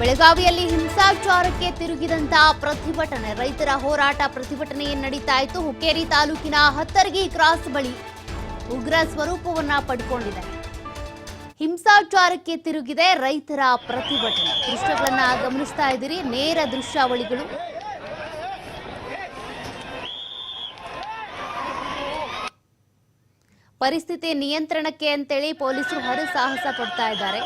ಬೆಳಗಾವಿಯಲ್ಲಿ ಹಿಂಸಾಚಾರಕ್ಕೆ ತಿರುಗಿದಂತಹ ಪ್ರತಿಭಟನೆ. ರೈತರ ಹೋರಾಟ ಪ್ರತಿಭಟನೆ ನಡೀತಾ ಇತ್ತು ಹುಕ್ಕೇರಿ ತಾಲೂಕಿನ ಹತ್ತರ್ಗಿ ಕ್ರಾಸ್ ಬಳಿ ಉಗ್ರ ಸ್ವರೂಪವನ್ನ ಪಡ್ಕೊಂಡಿದೆ. ಹಿಂಸಾಚಾರಕ್ಕೆ ತಿರುಗಿದೆ ರೈತರ ಪ್ರತಿಭಟನೆ. ದೃಶ್ಯಗಳನ್ನ ಗಮನಿಸ್ತಾ ಇದ್ದೀರಿ. ನೇರ ದೃಶ್ಯಾವಳಿಗಳು. ಪರಿಸ್ಥಿತಿ ನಿಯಂತ್ರಣಕ್ಕೆ ಅಂತೇಳಿ ಪೊಲೀಸರು ಹರಸಾಹಸ ಪಡ್ತಾ ಇದ್ದಾರೆ.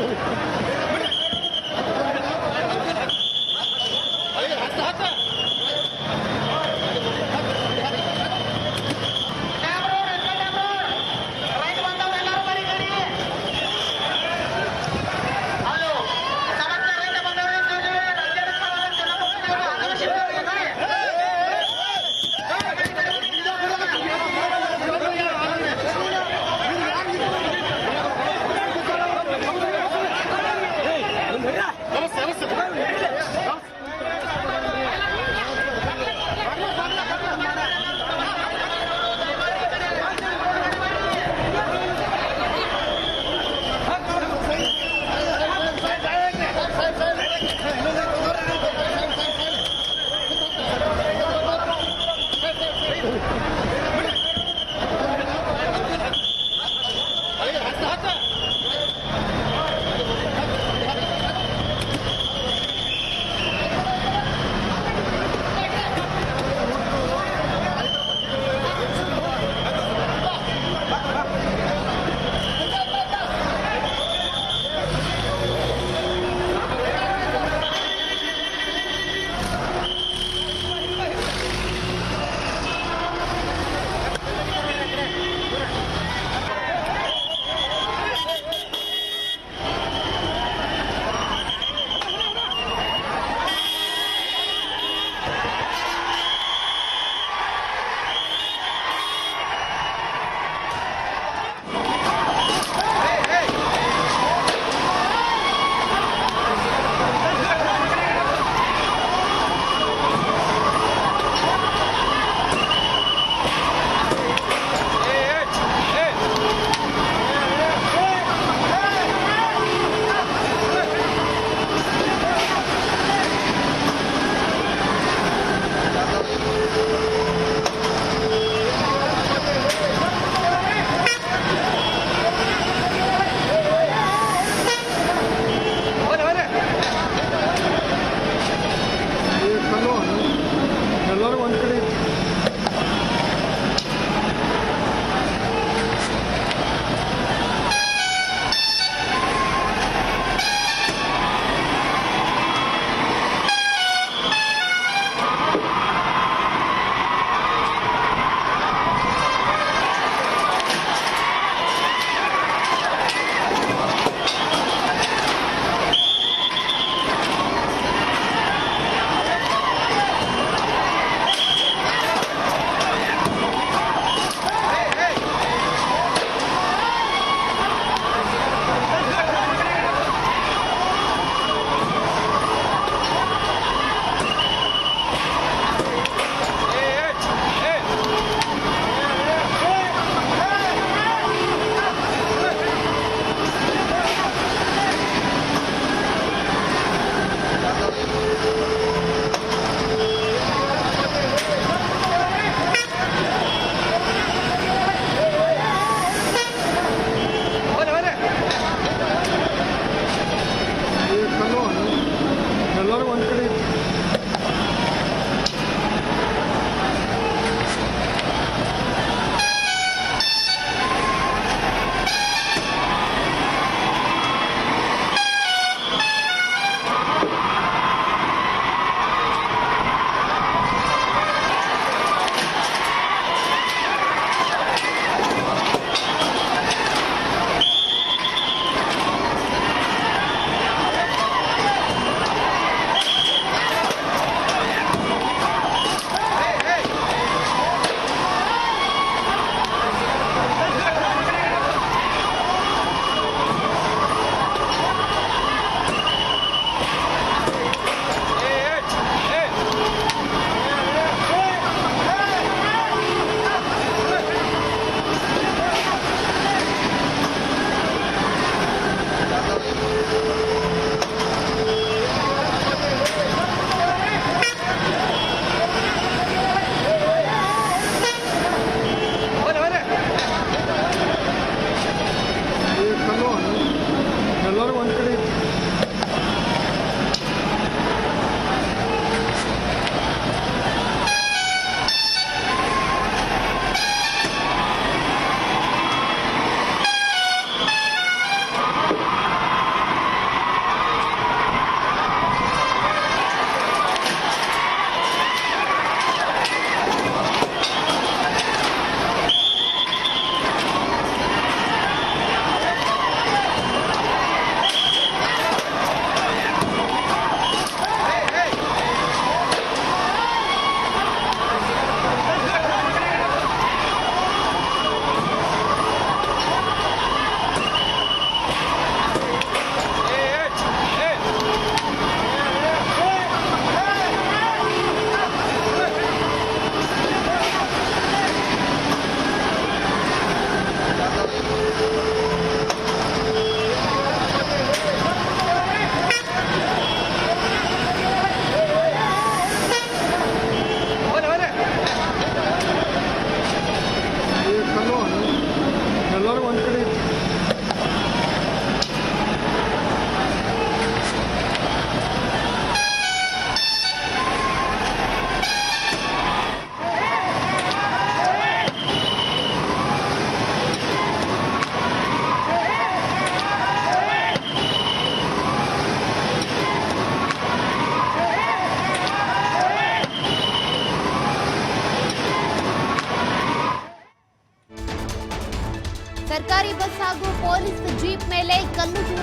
Thank you. Holy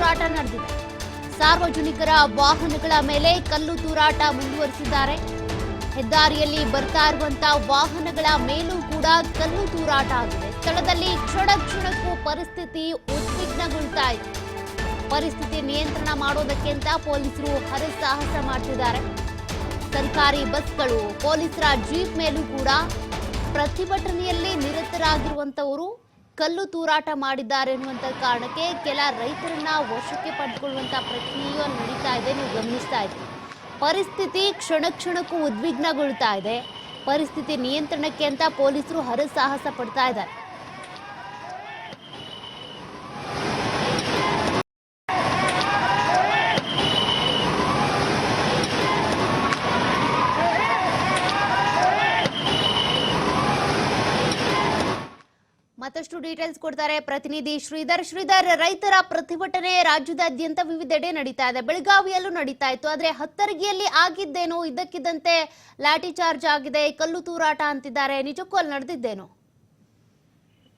ತೂರಾಟ ನಡೆದಿದೆ. ಸಾರ್ವಜನಿಕರ ವಾಹನಗಳ ಮೇಲೆ ಕಲ್ಲು ತೂರಾಟ ಮುಂದುವರಿಸಿದ್ದಾರೆ. ಹೆದ್ದಾರಿಯಲ್ಲಿ ಬರ್ತಾ ಇರುವಂತ ವಾಹನಗಳ ಮೇಲೂ ಕೂಡ ಕಲ್ಲು ತೂರಾಟ ಆಗಿದೆ. ಸ್ಥಳದಲ್ಲಿ ಕ್ಷಣ ಕ್ಷಣಕ್ಕೂ ಪರಿಸ್ಥಿತಿ ಉದ್ವಿಗ್ನಗೊಳ್ತಾ ಇದೆ. ಪರಿಸ್ಥಿತಿ ನಿಯಂತ್ರಣ ಮಾಡೋದಕ್ಕೆ ಅಂತ ಪೊಲೀಸರು ಹರಸಾಹಸ ಮಾಡ್ತಿದ್ದಾರೆ. ಸರ್ಕಾರಿ ಬಸ್ಗಳು, ಪೊಲೀಸರ ಜೀಪ್ ಮೇಲೂ ಕೂಡ ಪ್ರತಿಭಟನೆಯಲ್ಲಿ ನಿರತರಾಗಿರುವಂತವರು ಕಲ್ಲು ತೂರಾಟ ಮಾಡಿದ್ದಾರೆ ಎನ್ನುವಂತ ಕಾರಣಕ್ಕೆ ಕೆಲ ರೈತರನ್ನ ವಶಕ್ಕೆ ಪಡೆದುಕೊಳ್ಳುವಂಥ ಪ್ರಕ್ರಿಯೆಯು ನಡೀತಾ ಇದೆ. ನೀವು ಗಮನಿಸ್ತಾ ಇದ್ದೀವಿ ಪರಿಸ್ಥಿತಿ ಕ್ಷಣ ಕ್ಷಣಕ್ಕೂ ಉದ್ವಿಗ್ನಗೊಳ್ತಾ ಇದೆ. ಪರಿಸ್ಥಿತಿ ನಿಯಂತ್ರಣಕ್ಕೆ ಅಂತ ಪೊಲೀಸರು ಹರಸಾಹಸ ಪಡ್ತಾ ಇದ್ದಾರೆ. ಮತ್ತಷ್ಟು ಡೀಟೇಲ್ಸ್ ಕೊಡ್ತಾರೆ. ಪ್ರತಿನಿಧಿ ಶ್ರೀಧರ್ ಶ್ರೀಧರ್ ರೈತರ ಪ್ರತಿಭಟನೆ ರಾಜ್ಯದಾದ್ಯಂತ ವಿವಿಧೆಡೆ ನಡೀತಾ ಇದೆ. ಬೆಳಗಾವಿಯಲ್ಲೂ ನಡೀತಾ ಇತ್ತು. ಆದ್ರೆ ಹತ್ತರಗಿಯಲ್ಲಿ ಆಗಿದ್ದೇನೋ ಇದ್ದಕ್ಕಿದ್ದಂತೆ ಲಾಠಿ ಚಾರ್ಜ್ ಆಗಿದೆ, ಕಲ್ಲು ತೂರಾಟ ಅಂತಿದ್ದಾರೆ. ನಿಜಕ್ಕೂ ಅಲ್ಲಿ ನಡೆದಿದ್ದೇನೋ?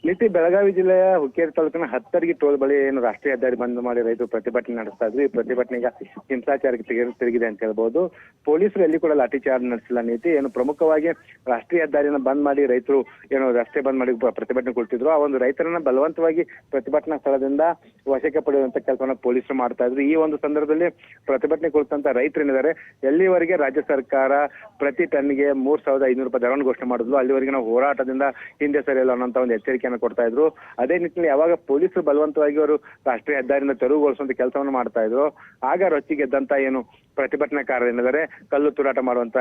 ನಿತ್ಯ ಬೆಳಗಾವಿ ಜಿಲ್ಲೆಯ ಹುಕ್ಕೇರಿ ತಾಲೂಕಿನ ಹತ್ತರಿಗೆ ಟೋಲ್ ಬಳಿ ಏನು ರಾಷ್ಟ್ರೀಯ ಹೆದ್ದಾರಿ ಬಂದ್ ಮಾಡಿ ರೈತರು ಪ್ರತಿಭಟನೆ ನಡೆಸ್ತಾ ಇದ್ರು. ಈ ಪ್ರತಿಭಟನೆ ಈಗ ಹಿಂಸಾಚಾರಕ್ಕೆ ತಿರುಗಿ- ತಿರುಗಿದೆ ಅಂತ ಹೇಳ್ಬಹುದು ಪೊಲೀಸರು ಎಲ್ಲಿ ಕೂಡ ಲಾಠಿ ಚಾರ್ಜ್ ನಡೆಸಿಲ್ಲ ನೀತಿ. ಏನು ಪ್ರಮುಖವಾಗಿ ರಾಷ್ಟ್ರೀಯ ಹೆದ್ದಾರಿನ ಬಂದ್ ಮಾಡಿ ರೈತರು ಏನು ರಸ್ತೆ ಬಂದ್ ಮಾಡಿ ಪ್ರತಿಭಟನೆ ಕೊಡ್ತಿದ್ರು. ಆ ಒಂದು ರೈತರನ್ನ ಬಲವಂತವಾಗಿ ಪ್ರತಿಭಟನಾ ಸ್ಥಳದಿಂದ ವಶಕ್ಕೆ ಪಡೆಯುವಂತ ಕೆಲಸವನ್ನ ಪೊಲೀಸರು ಮಾಡ್ತಾ ಇದ್ರು. ಈ ಒಂದು ಸಂದರ್ಭದಲ್ಲಿ ಪ್ರತಿಭಟನೆ ಕುರಿತಂತ ರೈತರು ಏನಿದ್ದಾರೆ, ಎಲ್ಲಿವರೆಗೆ ರಾಜ್ಯ ಸರ್ಕಾರ ಪ್ರತಿ ಟನ್ಗೆ ಮೂರ್ ಸಾವಿರದ ಐನೂರು ರೂಪಾಯಿ ದರವನ್ನು ಘೋಷಣೆ ಮಾಡಿದ್ಲು ಅಲ್ಲಿವರೆಗೆ ನಾವು ಹೋರಾಟದಿಂದ ಹಿಂದೆ ಸರಿಯಲ್ಲ ಅನ್ನೋಂತ ಒಂದು ಎಚ್ಚರಿಕೆಯನ್ನು ಕೊಡ್ತಾ ಇದ್ರು. ಅದೇ ನಿಟ್ಟಿನಲ್ಲಿ ಯಾವಾಗ ಪೊಲೀಸರು ಬಲವಂತವಾಗಿ ಅವರು ರಾಷ್ಟ್ರೀಯ ಹೆದ್ದಾರಿಯಿಂದ ತೆರವುಗೊಳಿಸುವಂತ ಕೆಲಸವನ್ನು ಮಾಡ್ತಾ ಇದ್ರು. ಆಗ ರೊಚ್ಚಿಗೆದ್ದಂತ ಏನು ಪ್ರತಿಭಟನಾಕಾರರು ಏನಿದ್ದಾರೆ ಕಲ್ಲು ತೂರಾಟ ಮಾಡುವಂತ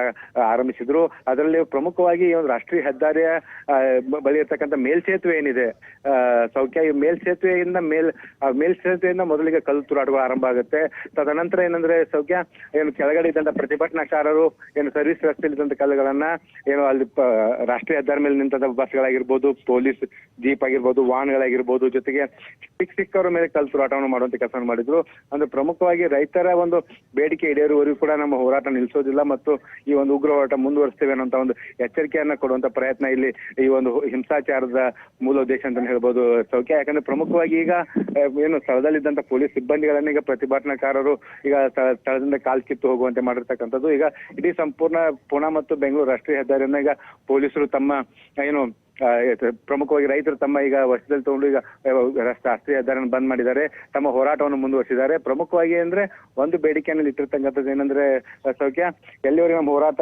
ಆರಂಭಿಸಿದ್ರು. ಅದರಲ್ಲಿ ಪ್ರಮುಖವಾಗಿ ಈ ಒಂದು ರಾಷ್ಟ್ರೀಯ ಹೆದ್ದಾರಿಯ ಬಳಿ ಇರ್ತಕ್ಕಂಥ ಮೇಲ್ಸೇತುವೆ ಏನಿದೆ ಸೌಖ್ಯ, ಈ ಮೇಲ್ಸೇತುವೆಯಿಂದ ಮೇಲ್ ಮೇಲ್ಸೇತುವೆಯಿಂದ ಮೊದಲಿಗೆ ಕಲ್ಲು ತೂರಾಟಗಳು ಆರಂಭ ಆಗುತ್ತೆ. ತದನಂತರ ಏನಂದ್ರೆ ಸೌಖ್ಯ, ಏನು ಕೆಳಗಡೆ ಇದ್ದಂತ ಪ್ರತಿಭಟನಾಕಾರರು ಏನು ಸರ್ವಿಸ್ ರಸ್ತೆಯಲ್ಲಿದ್ದಂತ ಕಲ್ಲುಗಳನ್ನ, ಏನು ಅಲ್ಲಿ ರಾಷ್ಟ್ರೀಯ ಹೆದ್ದಾರಿ ಮೇಲೆ ನಿಂತ ಬಸ್ಗಳಾಗಿರ್ಬೋದು, ಪೊಲೀಸ್ ಜೀಪ್ ಆಗಿರ್ಬೋದು, ವಾಹನಗಳಾಗಿರ್ಬೋದು, ಜೊತೆಗೆ ಸಿಕ್ ಸಿಕ್ಕವರ ಮೇಲೆ ಕಲ್ಸು ಆಟವನ್ನು ಮಾಡುವಂತ ಕೆಲಸ ಮಾಡಿದ್ರು. ಅಂದ್ರೆ ಪ್ರಮುಖವಾಗಿ ರೈತರ ಒಂದು ಬೇಡಿಕೆ ಈಡೇರುವವರೆಗೂ ಕೂಡ ನಮ್ಮ ಹೋರಾಟ ನಿಲ್ಲಿಸೋದಿಲ್ಲ ಮತ್ತು ಈ ಒಂದು ಉಗ್ರ ಹೋರಾಟ ಮುಂದುವರಿಸ್ತೇವೆ ಅನ್ನೋಂತ ಒಂದು ಎಚ್ಚರಿಕೆಯನ್ನ ಕೊಡುವಂತ ಪ್ರಯತ್ನ ಇಲ್ಲಿ ಈ ಒಂದು ಹಿಂಸಾಚಾರದ ಮೂಲ ಉದ್ದೇಶ ಅಂತ ಹೇಳ್ಬೋದು, ಸೌಖ್ಯ. ಯಾಕಂದ್ರೆ ಪ್ರಮುಖವಾಗಿ ಈಗ ಏನು ಸ್ಥಳದಲ್ಲಿದ್ದಂತ ಪೊಲೀಸ್ ಸಿಬ್ಬಂದಿಗಳನ್ನ ಈಗ ಪ್ರತಿಭಟನಾಕಾರರು ಈಗ ಸ್ಥಳ- ಸ್ಥಳದಿಂದ ಕಾಲ್ ಕಿತ್ತು ಹೋಗುವಂತೆ ಮಾಡಿರ್ತಕ್ಕಂಥದ್ದು. ಈಗ ಇಡೀ ಸಂಪೂರ್ಣ ಪುಣೆ ಮತ್ತು ಬೆಂಗಳೂರು ರಾಷ್ಟ್ರೀಯ ಹೆದ್ದಾರಿಯನ್ನ ಈಗ ಪೊಲೀಸರು ತಮ್ಮ ಏನು ಪ್ರಮುಖವಾಗಿ ರೈತರು ತಮ್ಮ ಈಗ ವರ್ಷದಲ್ಲಿ ತಗೊಂಡು ಈಗ ರಾಷ್ಟ್ರೀಯ ಹೆದ್ದಾರಿಯನ್ನು ಬಂದ್ ಮಾಡಿದ್ದಾರೆ. ತಮ್ಮ ಹೋರಾಟವನ್ನು ಮುಂದುವರಿಸಿದ್ದಾರೆ. ಪ್ರಮುಖವಾಗಿ ಅಂದ್ರೆ ಒಂದು ಬೇಡಿಕೆಯಲ್ಲಿ ಇಟ್ಟಿರ್ತಕ್ಕಂಥದ್ದು ಏನಂದ್ರೆ ಸೌಖ್ಯ. ಎಲ್ಲಿವರೆಗೆ ನಮ್ಮ ಹೋರಾಟ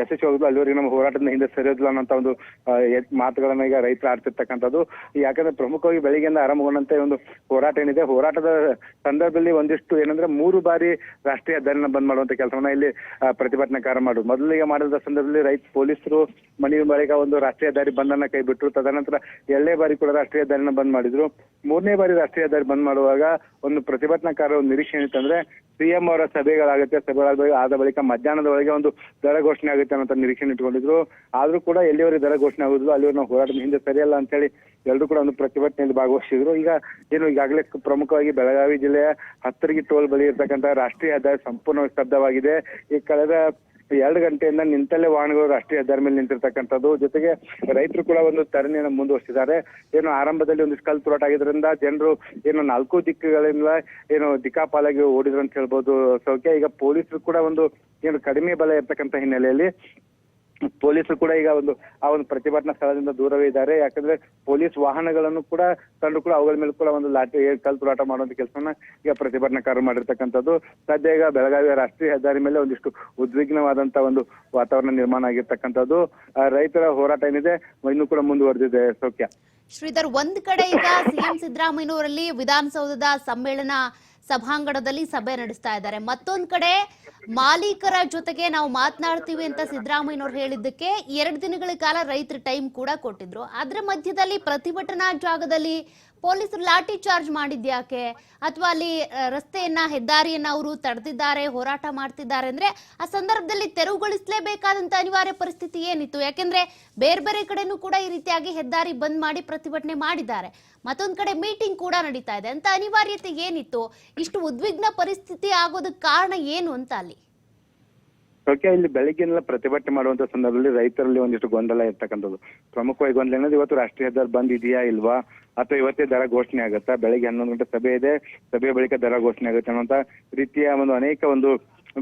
ಯಶಸ್ವಿ ಹೋಗುದು ಅಲ್ಲಿವರೆಗೆ ನಮ್ಮ ಹೋರಾಟದಿಂದ ಹಿಂದೆ ಸರಿಯೋದಿಲ್ಲ ಅನ್ನೋಂತ ಒಂದು ಮಾತುಗಳನ್ನ ಈಗ ರೈತರು ಆಡ್ತಿರ್ತಕ್ಕಂಥದ್ದು. ಯಾಕಂದ್ರೆ ಪ್ರಮುಖವಾಗಿ ಬೆಳಿಗ್ಗೆಯಿಂದ ಆರಂಭಗೊಂಡಂತೆ ಒಂದು ಹೋರಾಟ ಏನಿದೆ. ಹೋರಾಟದ ಸಂದರ್ಭದಲ್ಲಿ ಒಂದಿಷ್ಟು ಏನಂದ್ರೆ ಮೂರು ಬಾರಿ ರಾಷ್ಟ್ರೀಯ ಹೆದ್ದಾರಿನ ಬಂದ್ ಮಾಡುವಂತ ಕೆಲಸವನ್ನ ಇಲ್ಲಿ ಪ್ರತಿಭಟನಾಕಾರ ಮಾಡುದು. ಮೊದಲಿಗೆ ಮಾಡಿದ ಸಂದರ್ಭದಲ್ಲಿ ರೈತ, ಪೊಲೀಸರು ಮನೆ ಬಳಿಕ ಒಂದು ರಾಷ್ಟ್ರೀಯ ಹೆದ್ದಾರಿ ಬಂದನ್ನ ಕೈ ಬಿಟ್ಟರು ತದನಂತರ ಎರಡನೇ ಬಾರಿ ಕೂಡ ರಾಷ್ಟ್ರೀಯ ಹೆದ್ದಾರಿನ ಬಂದ್ ಮಾಡಿದ್ರು. ಮೂರನೇ ಬಾರಿ ರಾಷ್ಟ್ರೀಯ ಹೆದ್ದಾರಿ ಬಂದ್ ಮಾಡುವಾಗ ಒಂದು ಪ್ರತಿಭಟನಾಕಾರ ಒಂದು ನಿರೀಕ್ಷೆ ಏನಿತ್ತಂದ್ರೆ ಸಿಎಂ ಅವರ ಸಭೆಗಳಾಗುತ್ತೆ ಸಭೆಗಳಾದ ಆದ ಬಳಿಕ ಮಧ್ಯಾಹ್ನದ ಒಳಗೆ ಒಂದು ದರ ಘೋಷಣೆ ಆಗುತ್ತೆ ಅನ್ನೋ ನಿರೀಕ್ಷೆ ಇಟ್ಕೊಂಡಿದ್ರು. ಆದ್ರೂ ಕೂಡ ಎಲ್ಲಿವರೆಗೆ ದರ ಘೋಷಣೆ ಆಗುದಿಲ್ಲ ಅಲ್ಲಿವರೆಗೆ ನಾವು ಹೋರಾಟ ಹಿಂದೆ ಸರಿಯಲ್ಲ ಅಂತ ಹೇಳಿ ಎಲ್ಲರೂ ಕೂಡ ಒಂದು ಪ್ರತಿಭಟನೆಯಲ್ಲಿ ಭಾಗವಹಿಸಿದ್ರು. ಈಗ ಏನು ಈಗಾಗಲೇ ಪ್ರಮುಖವಾಗಿ ಬೆಳಗಾವಿ ಜಿಲ್ಲೆಯ ಹತ್ತರಿಗೆ ಟೋಲ್ ಬಳಿ ಇರ್ತಕ್ಕಂತಹ ರಾಷ್ಟ್ರೀಯ ಹೆದ್ದಾರಿ ಸಂಪೂರ್ಣವಾಗಿ ಸ್ತಬ್ಧವಾಗಿದೆ. ಈ ಕಳೆದ ಎರಡು ಗಂಟೆಯಿಂದ ನಿಂತಲ್ಲೇ ವಾಹನಗಳು ರಾಷ್ಟ್ರೀಯ ಹೆದ್ದಾರಿ ಮೇಲೆ ನಿಂತಿರ್ತಕ್ಕಂಥದ್ದು. ಜೊತೆಗೆ ರೈತರು ಕೂಡ ಒಂದು ಧರಣಿಯನ್ನು ಮುಂದುವರಿಸಿದ್ದಾರೆ. ಏನು ಆರಂಭದಲ್ಲಿ ಒಂದು ಕಲ್ ತುರಾಟ ಆಗಿದ್ರಿಂದ ಜನರು ಏನು ನಾಲ್ಕು ದಿಕ್ಕುಗಳಿಂದ ಏನು ದಿಕ್ಕಾಪಾಲಾಗಿ ಓಡಿದ್ರು ಅಂತ ಹೇಳ್ಬೋದು. ಸೌಖ್ಯ ಈಗ ಪೊಲೀಸರು ಕೂಡ ಒಂದು ಏನು ಕಡಿಮೆ ಬಲ ಇರ್ತಕ್ಕಂಥ ಹಿನ್ನೆಲೆಯಲ್ಲಿ ಪೊಲೀಸರು ಕೂಡ ಈಗ ಒಂದು, ಆ ಒಂದು ಪ್ರತಿಭಟನಾ ಸ್ಥಳದಿಂದ ದೂರವೇ ಇದ್ದಾರೆ. ಯಾಕಂದ್ರೆ ಪೊಲೀಸ್ ವಾಹನಗಳನ್ನು ಕೂಡ ಕಂಡು ಕೂಡ ಅವುಗಳ ಮೇಲೆ ಕೂಡ ಒಂದು ಲಾಠಿ ಕಲ್ ತೂರಾಟ ಮಾಡುವಂತ ಕೆಲಸವನ್ನ ಈಗ ಪ್ರತಿಭಟನಾಕಾರರು ಮಾಡಿರ್ತಕ್ಕಂಥದ್ದು. ಸದ್ಯ ಈಗ ಬೆಳಗಾವಿಯ ರಾಷ್ಟ್ರೀಯ ಹೆದ್ದಾರಿ ಮೇಲೆ ಒಂದಿಷ್ಟು ಉದ್ವಿಗ್ನವಾದಂತ ಒಂದು ವಾತಾವರಣ ನಿರ್ಮಾಣ ಆಗಿರ್ತಕ್ಕಂಥದ್ದು. ರೈತರ ಹೋರಾಟ ಏನಿದೆ, ಇನ್ನೂ ಕೂಡ ಮುಂದುವರೆದಿದೆ, ಸೌಖ್ಯ. ಶ್ರೀಧರ್, ಒಂದ್ ಕಡೆ ಈಗ ಸಿಎಂ ಸಿದ್ದರಾಮಯ್ಯನವರಲ್ಲಿ ವಿಧಾನಸೌಧದ ಸಮ್ಮೇಳನ ಸಭಾಂಗಣದಲ್ಲಿ ಸಭೆ ನಡೆಸ್ತಾ ಇದ್ದಾರೆ. ಮತ್ತೊಂದ್ ಕಡೆ ಮಾಲೀಕರ ಜೊತೆಗೆ ನಾವು ಮಾತನಾಡ್ತೀವಿ ಅಂತ ಸಿದ್ದರಾಮಯ್ಯನವ್ರು ಹೇಳಿದ್ದಕ್ಕೆ ಎರಡು ದಿನಗಳ ಕಾಲ ರೈತರು ಟೈಮ್ ಕೂಡ ಕೊಟ್ಟಿದ್ರು. ಅದ್ರ ಮಧ್ಯದಲ್ಲಿ ಪ್ರತಿಭಟನಾ ಜಾಗದಲ್ಲಿ ಪೊಲೀಸರು ಲಾಠಿ ಚಾರ್ಜ್ ಮಾಡಿದ್ಯಾಕೆ ಅಥವಾ ಅಲ್ಲಿ ರಸ್ತೆಯನ್ನ, ಹೆದ್ದಾರಿಯನ್ನ ಅವರು ತಡೆದಿದ್ದಾರೆ, ಹೋರಾಟ ಮಾಡ್ತಿದ್ದಾರೆ ಅಂದ್ರೆ ಆ ಸಂದರ್ಭದಲ್ಲಿ ತೆರವುಗೊಳಿಸಲೇಬೇಕಾದಂತ ಅನಿವಾರ್ಯ ಪರಿಸ್ಥಿತಿ ಏನಿತ್ತು? ಯಾಕೆಂದ್ರೆ ಬೇರೆ ಬೇರೆ ಕಡೆನೂ ಕೂಡ ಈ ರೀತಿಯಾಗಿ ಹೆದ್ದಾರಿ ಬಂದ್ ಮಾಡಿ ಪ್ರತಿಭಟನೆ ಮಾಡಿದ್ದಾರೆ. ಮತ್ತೊಂದ್ ಕಡೆ ಮೀಟಿಂಗ್ ಕೂಡ ನಡೀತಾ ಇದೆ. ಅಂತ ಅನಿವಾರ್ಯತೆ ಏನಿತ್ತು? ಇಷ್ಟು ಉದ್ವಿಗ್ನ ಪರಿಸ್ಥಿತಿ ಆಗೋದಕ್ಕೆ ಕಾರಣ ಏನು ಅಂತ ಅಲ್ಲಿ? ಓಕೆ ಇಲ್ಲಿ ಬೆಳಗಿನಲ್ಲ ಪ್ರತಿಭಟನೆ ಮಾಡುವಂತ ಸಂದರ್ಭದಲ್ಲಿ ರೈತರಲ್ಲಿ ಒಂದಿಷ್ಟು ಗೊಂದಲ ಇರ್ತಕ್ಕಂಥದ್ದು. ಪ್ರಮುಖವಾಗಿ ಗೊಂದಲ ಏನಂದ್ರೆ ಇವತ್ತು ರಾಷ್ಟ್ರೀಯ ಹೆದ್ದಾರಿ ಬಂದ್ ಇದೆಯಾ, ಇಲ್ವಾ? ಅಥವಾ ಇವತ್ತೇ ದರ ಘೋಷಣೆ ಆಗುತ್ತಾ? ಬೆಳಗ್ಗೆ ಹನ್ನೊಂದು ಗಂಟೆ ಸಭೆ ಇದೆ. ಸಭೆ ಬಳಿಕ ದರ ಘೋಷಣೆ ಆಗುತ್ತೆ ಅನ್ನುವಂತ ರೀತಿಯ ಒಂದು ಅನೇಕ ಒಂದು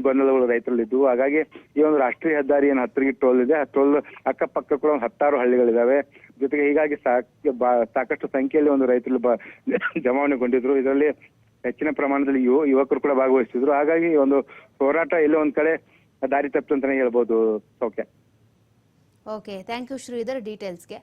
ಗೊಂದಲಗಳು ರೈತರಲ್ಲಿದ್ದವು. ಹಾಗಾಗಿ ಈ ಒಂದು ರಾಷ್ಟ್ರೀಯ ಹೆದ್ದಾರಿ ಏನು ಹತ್ತಿರಗೆ ಟೋಲ್ ಇದೆ ಆ ಟೋಲ್ ಅಕ್ಕಪಕ್ಕ ಕೂಡ ಒಂದು ಹತ್ತಾರು ಹಳ್ಳಿಗಳಿದಾವೆ. ಜೊತೆಗೆ ಹೀಗಾಗಿ ಸಾಕಷ್ಟು ಸಂಖ್ಯೆಯಲ್ಲಿ ಒಂದು ರೈತರು ಜಮಾವಣೆಗೊಂಡಿದ್ರು ಇದರಲ್ಲಿ ಹೆಚ್ಚಿನ ಪ್ರಮಾಣದಲ್ಲಿ ಯುವ, ಯುವಕರು ಕೂಡ ಭಾಗವಹಿಸಿದ್ರು. ಹಾಗಾಗಿ ಒಂದು ಹೋರಾಟ ಎಲ್ಲೋ ಒಂದ್ ಕಡೆ ದಾರಿ ತಪ್ಪು ಅಂತಾನೆ ಹೇಳ್ಬೋದು okay okay thank you Sridhar ಡೀಟೇಲ್ಸ್ಗೆ